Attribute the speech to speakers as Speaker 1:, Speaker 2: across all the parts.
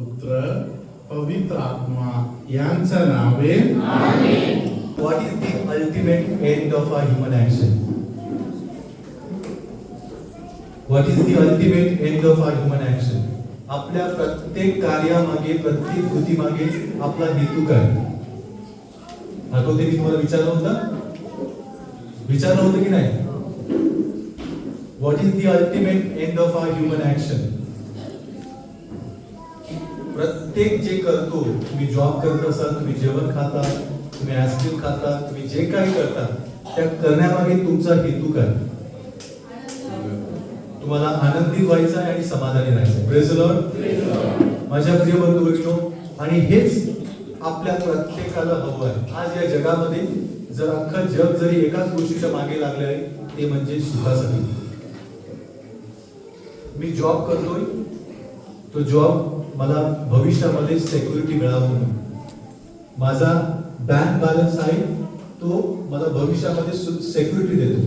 Speaker 1: पुत्र पवित्र आत्मा यांच्या नावे
Speaker 2: what is the ultimate end of a human action what is the ultimate end of a human action आपल्या प्रत्येक कार्यामागे प्रत्येक कृतीमागे आपला हेतू काय? आठवते मी तुम्हाला विचारलं होतं? विचारलं होतं की नाही? What is the ultimate end of our human action प्रत्येक जे करतो तुम्ही जॉब करत असाल तुम्ही जेवण खाता तुम्ही आईस्क्रीम खाता तुम्ही जे काही करता त्या करण्यामागे तुमचा हेतू काय? तुम्हाला आनंदी व्हायचं आहे आणि समाधानी राहायचं Praise माझ्या प्रिय बंधू आणि हेच आपल्या प्रत्येकाला हवं आहे. आज या जगामध्ये जर अख्खं जग जरी एकाच गोष्टीच्या मागे लागले आहे ते म्हणजे सुखासाठी. मी जॉब करतोय तो जॉब मला भविष्यामध्ये सेक्युरिटी मिळावं म्हणून. माझा बँक बॅलन्स आहे तो मला भविष्यामध्ये सेक्युरिटी देतो.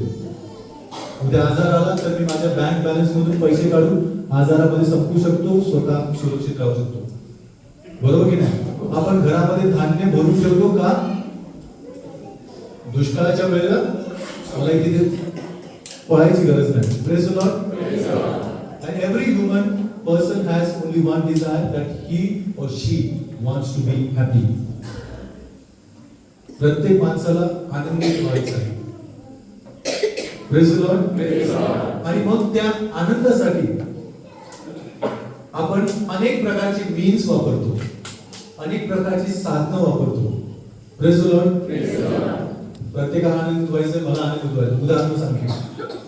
Speaker 2: उद्या आजार आला तर मी माझ्या बँक बॅलन्स मधून पैसे काढून आजारामध्ये संपू शकतो स्वतः सुरक्षित राहू शकतो. बरोबर की नाही? आपण घरामध्ये धान्य भरून ठेवतो का? दुष्काळाच्या वेळेला मला इथे पळायची गरज नाही. And every human person has only one desire that he or she wants to be happy. प्रत्येक माणसाला आनंदी व्हायचं आहे. आणि मग त्या आनंदासाठी आपण अनेक प्रकारचे मीन्स वापरतो. अनेक प्रकारची साधनं वापरतो. प्रत्येकाला आनंदित व्हायचं मला आनंदित व्हायचं उदाहरण सांगतो.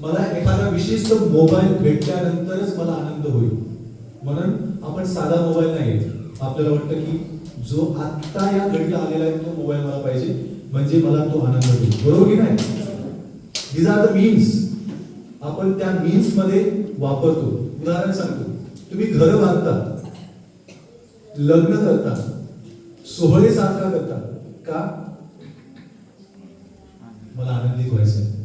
Speaker 2: मला एखादा विशिष्ट मोबाईल भेटल्यानंतरच मला आनंद होईल. म्हणून आपण साधा मोबाईल नाही. आपल्याला वाटतं की जो आत्ता या घडीला आलेला आहे तो मोबाईल मला पाहिजे म्हणजे मला तो आनंद होईल. बरोबर की नाही? दिज आर द मीन्स आपण त्या मीन्समध्ये वापरतो. उदाहरण सांगतो. तुम्ही घर बांधता लग्न करता सोहळे साजरा करता का? मला आनंदित व्हायचं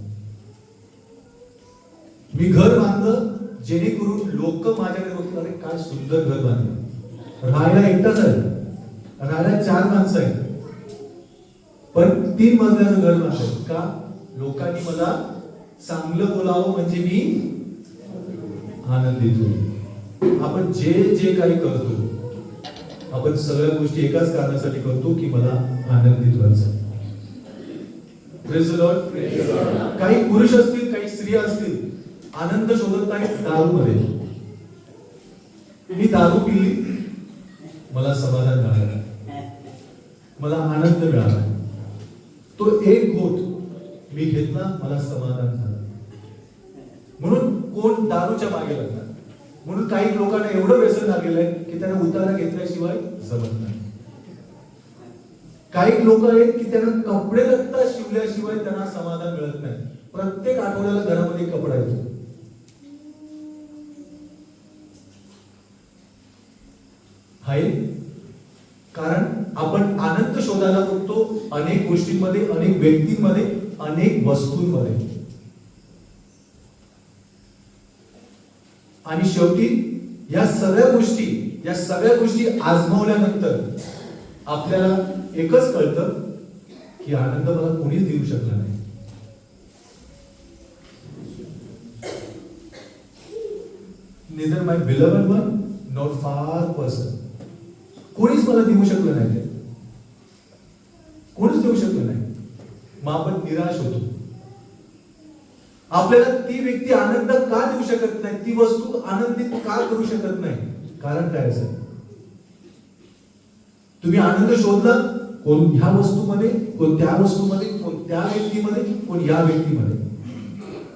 Speaker 2: मी घर बांधलं जेणेकरून लोक माझ्याकडे बघतील अरे काय सुंदर घर बांधलं. राहायला एकटाच आहे. राहायला चार माणसं आहेत. पण तीन मजल्याचं घर बांधलं का? लोकांनी मला चांगलं बोलावं म्हणजे मी आनंदित होईल. आपण जे जे काही करतो आपण सगळ्या गोष्टी एकाच कारणासाठी करतो की मला आनंदित व्हायचं. काही पुरुष असतील काही स्त्रिया असतील आनंद शोधत नाही दारू मध्ये मी दारू पिली मला समाधान मिळालं मला आनंद मिळाला तो एक घोट मी घेतला मला समाधान झालं. म्हणून कोण दारूच्या मागे लागणार म्हणून काही लोकांना एवढं व्यसन लागलेलं आहे की त्यांना उतारा घेतल्याशिवाय जमत नाही. काही लोक आहेत की त्यांना कपडे लत्ता शिवल्याशिवाय त्यांना समाधान मिळत नाही. प्रत्येक आठवड्याला घरामध्ये कपडा येतो. आहे कारण आपण आनंद शोधायला बघतो अनेक गोष्टींमध्ये अनेक व्यक्तींमध्ये अनेक वस्तूंमध्ये. आणि शेवटी या सगळ्या गोष्टी या सगळ्या गोष्टी आजमावल्यानंतर आपल्याला एकच कळतं की आनंद मला कोणीच देऊ शकला नाही. Neither my beloved one not far person कोणीच मला देऊ शकलं नाही. ते कोणीच देऊ शकलं नाही. मग आपण निराश होतो. आपल्याला ती व्यक्ती आनंद का देऊ शकत नाही? ती वस्तू आनंदित का करू शकत नाही? कारण काय असेल तुम्ही आनंद शोधला कोण ह्या वस्तूमध्ये कोण त्या वस्तूमध्ये कोण त्या व्यक्तीमध्ये कोण या व्यक्तीमध्ये.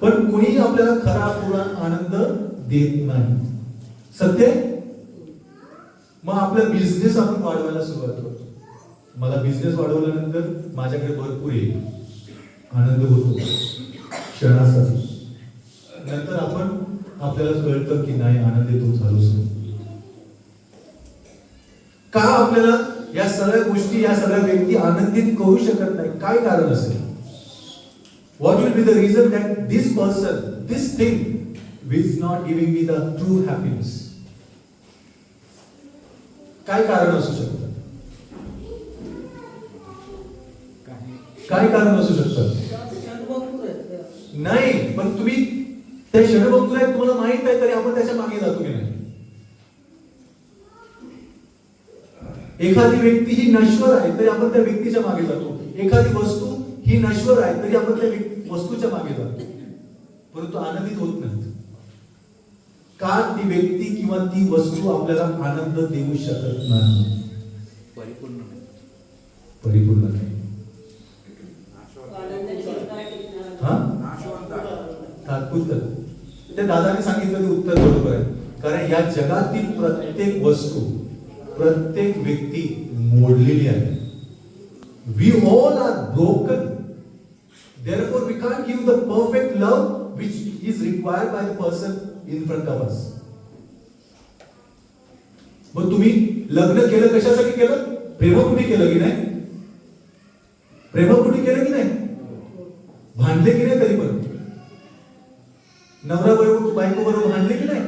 Speaker 2: पण कुणीही आपल्याला खरा पुरा आनंद देत नाही. सत्य? मग आपला बिझनेस आपण वाढवायला सुरुवात करतो. मला बिझनेस वाढवल्यानंतर माझ्याकडे भरपूर येईल. आनंद होतो. क्षणासाठी. नंतर आपण आपल्याला कळतं की नाही आनंदित झालोच नाही का आपल्याला या सगळ्या गोष्टी या सगळ्या व्यक्ती आनंदित करू शकत नाही? काय कारण असेल? What will be the reason that this person this thing was not giving me the true happiness काय कारण असू शकतं काय कारण असू शकतं नाही पण तुम्ही त्या क्षणभंगूर आहेत तुम्हाला माहीत आहे तरी आपण त्याच्यामागे जातो की नाही? एखादी व्यक्ती ही नश्वर आहे तरी आपण त्या व्यक्तीच्या मागे जातो. एखादी वस्तू ही नश्वर आहे तरी आपण त्या व्यक्ती- वस्तूच्या मागे जातो. परंतु आनंदित होत नाही का ती व्यक्ती किंवा ती वस्तू आपल्याला आनंद देऊ शकत नाही?
Speaker 3: परिपूर्ण नाही.
Speaker 2: परिपूर्ण नाही. हा? तात्पुरतं. ते दादाने सांगितलं ते उत्तर बरोबर आहे. कारण या जगातील प्रत्येक वस्तू प्रत्येक व्यक्ती मोडलेली आहे. We all are broken therefore we can't give the perfect love which is required by the person. In front of us मग तुम्ही लग्न केलं कशासाठी केलं? प्रेमापुढे केलं की नाही? प्रेमापुढे केलं की नाही? भांडले की नाही तरी पण? नवरा बरोबर बायको बरोबर भांडले की नाही?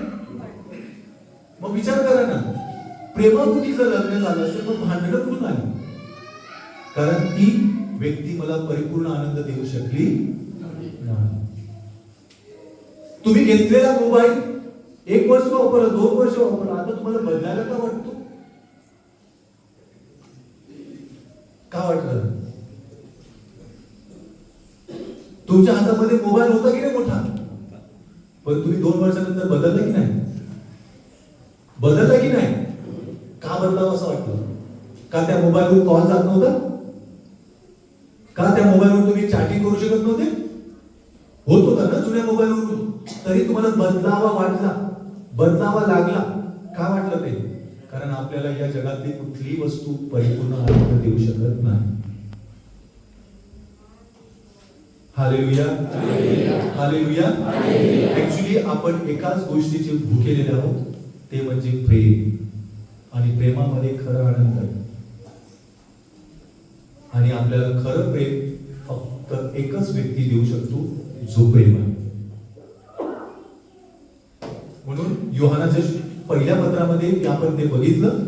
Speaker 2: मग विचार करा ना. प्रेमापुढी जर लग्न झालं असेल मग भांडणं कुठून आली? कारण ती व्यक्ती मला परिपूर्ण आनंद देऊ शकली नाही. तुम्ही घेतलेला मोबाईल एक वर्ष वापरला दोन वर्ष वापरला आता तुम्हाला बदलायला का वाटतो? का वाटलं तुमच्या हातामध्ये मोबाईल होता की नाही मोठा? पण तुम्ही दोन वर्षानंतर बदलला की नाही? बदलला की नाही? का बदलावं असं वाटलं का त्या मोबाईलवर कॉल जात नव्हता? का त्या मोबाईलवर तुम्ही चॅटिंग करू शकत नव्हते? होत होता ना जुन्या मोबाईलवरून? तरी तुम्हाला बदलावा वाटला. बदलावा लागला. का वाटलं ते? कारण आपल्याला या जगातली कुठलीही वस्तू परिपूर्ण आनंद देऊ शकत नाही. हालेलुया. हालेलुया. ऍक्च्युली आपण एकाच गोष्टीचे भुकेलेले आहोत. ते म्हणजे प्रेम. आणि प्रेमामध्ये खरा आनंद आहे. आणि आपल्याला खरं प्रेम फक्त एकच व्यक्ती देऊ शकतो. जो म्हणून. योहानाच्या पहिल्या पत्रामध्ये आपण ते बघितलं.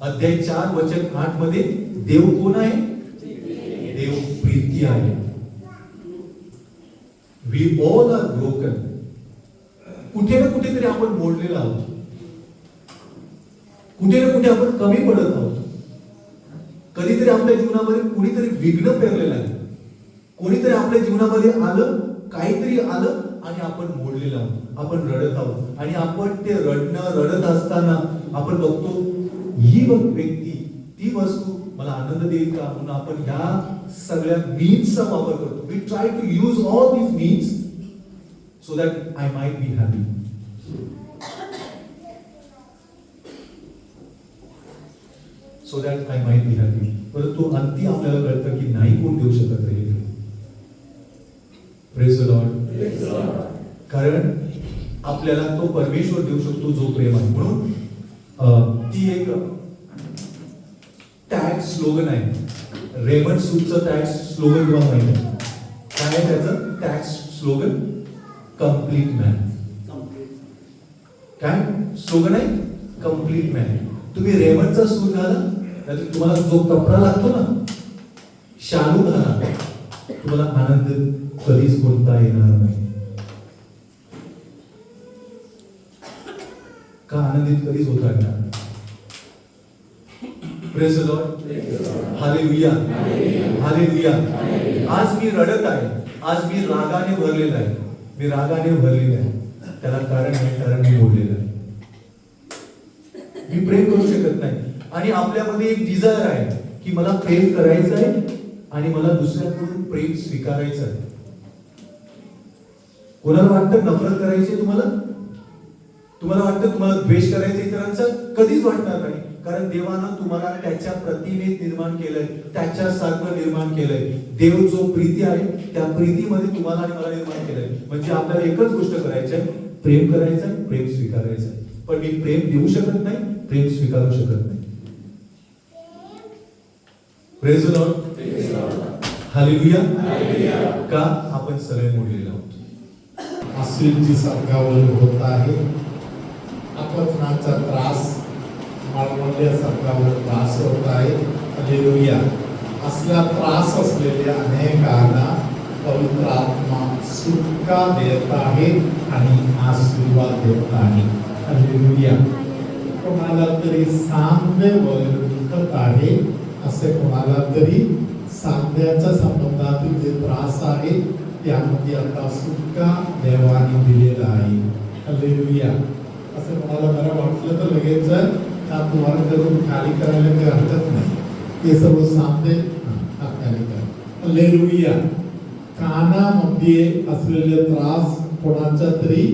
Speaker 2: अध्याय चार वचन आठमध्ये देव कोण आहे? देव प्रीती आहे. वी ऑल आर ब्रोकन कुठे ना कुठेतरी आपण मोडलेला आहोत. कुठे ना कुठे आपण कमी पडत आहोत. कधीतरी आपल्या जीवनामध्ये कुणीतरी विघ्न पेरलेलं आहे. कोणीतरी आपल्या जीवनामध्ये आलं काहीतरी आलं आणि आपण मोडलेलं आहोत. आपण रडत आहोत. आणि आपण ते रडणं रडत असताना आपण बघतो ही व्यक्ती ती वस्तू मला आनंद देईल का? म्हणून आपण ह्या सगळ्या मीन्सचा वापर करतो. We try to use all these means so that I might be happy so that I might be happy परंतु अंती आपल्याला कळतं की नाही कोण देऊ शकत नाही प्रेज लॉर्ड कारण आपल्याला तो परमेश्वर देऊ शकतो जो प्रेम आहे. म्हणून ती एक टॅग स्लोगन आहे. रेमंड सूपचं टॅग स्लोगन तुम्हाला माहिती आहे. काय आहे त्याचं? टॅग स्लोगन कंप्लीट मॅन काय? स्लोगन आहे कंप्लीट मॅन तुम्ही रेमंडचा सूट घाला नाहीतर तुम्हाला जो कपडा लागतो ना शालू घाला. तुम्हाला आनंद कधीच कोणता येणार नाही. का आनंदित कधीच होता येणार प्रेज लॉर्ड हालेलुया हालेलुया आज मी रडत आहे. आज मी रागाने भरलेला आहे. मी रागाने भरलेला आहे. त्याला कारण आहे कारण मी बोललेलं आहे. मी प्रेम करू शकत नाही. आणि आपल्यामध्ये एक डिझायर आहे की मला प्रेम करायचं आहे आणि मला दुसऱ्याकडून प्रेम स्वीकारायचं आहे. कोणाला वाटतं नफरत करायची आहे तुम्हाला? तुम्हाला वाटतं तुम्हाला द्वेष करायचा इतरांचा कधीच वाटणार नाही. कारण देवानं तुम्हाला त्याच्या प्रतिमेत निर्माण केलंय त्याच्यासारखं निर्माण केलंय. देव जो प्रीती आहे त्या प्रीतीमध्ये तुम्हाला आणि मला निर्माण केलंय. म्हणजे आपल्याला एकच गोष्ट करायची आहे प्रेम करायचं आहे प्रेम स्वीकारायचं आहे पण मी प्रेम देऊ शकत नाही प्रेम स्वीकारू शकत नाही. प्रेज लॉर्ड हालेलुया का आपण सगळे मोडलेले आहोत?
Speaker 1: अस्वींची सारखा होत आहे. अपचनाचा त्रास माळवंड्यासारखा त्रास होत आहे. हालेलुया असला त्रास असलेल्या अनेकांना पवित्र आत्मा सुटका देत आहे आणि आशीर्वाद देत आहे. हालेलुया कोणाला तरी सांधे वगैरे दुखत आहे असे कोणाला तरी सांध्याच्या संबंधातील जे त्रास आहे त्यामध्ये आता सुटका देवाने दिलेला आहे. हालेलुया असं कोणाला बरं वाटलं तर लगेच हात तुम्हाला करून खाली करायला काही हरकत नाही? ते सर्व सांधे हात खाली करा. हालेलुया कानामध्ये असलेले त्रास कोणाचा तरी?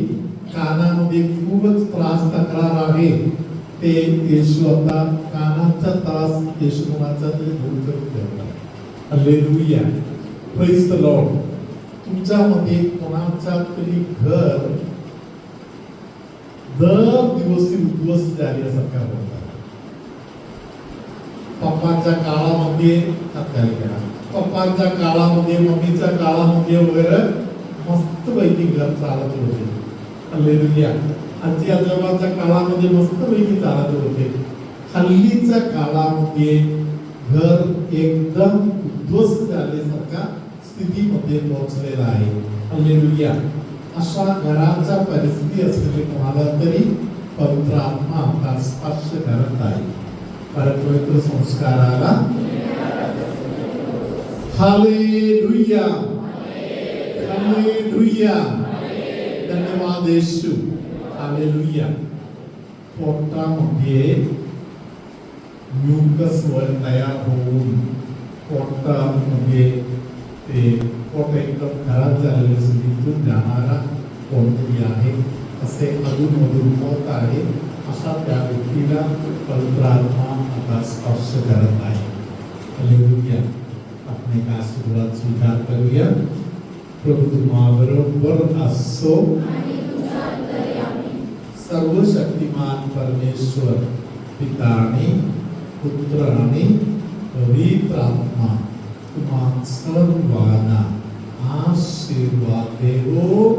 Speaker 1: कानामध्ये खूपच त्रास तक्रार आहे. ते येशू आता कानाचा त्रास येशू कोणाचा तरी दूर करून ठेवला हालेलुया प्रेज द लॉर्ड तुमच्यामध्ये कोणाचा तरी घर दर दिवसी उद्ध्वस्त झाल्यासारखा होता पप्पांच्या काळामध्ये करा. पप्पांच्या काळामध्ये मम्मीच्या काळामध्ये वगैरे मस्त पैकी घर चालत होते. अल्लेलुया आजी आजोबाच्या काळामध्ये मस्त पैकी चालत होते. हल्लीच्या काळामध्ये घर एकदम उद्ध्वस्त झाल्यासारखा स्थितीमध्ये पोहोचलेला आहे. अल्लेलुया अशा घराच्या परिस्थिती असलेले कोणाला तरी पवित्र आत्मा आता स्पर्श करत आहे. परपवित्र संस्काराला. हालेलुया. हालेलुया. धन्यवाद येशू. हालेलुया. पोटामध्ये म्युकस वर तयार होऊन पोटामध्ये ते पोट एकदम खराब झालेले असून तिथून जाणार कोणतरी आहे असे अधूनमधून होत आहे अशा त्या व्यक्तीला पवित्र आत्मा आता स्पर्श करत आहे हालेलुया आपण एक आशीर्वाद स्वीकार करूया प्रभू तुम्हा बरोबर असो सर्व शक्तिमान परमेश्वर पिता आणि पुत्र आणि पवित्र आत्मा तुम्हा सर्वांना आशीर्वाद देवो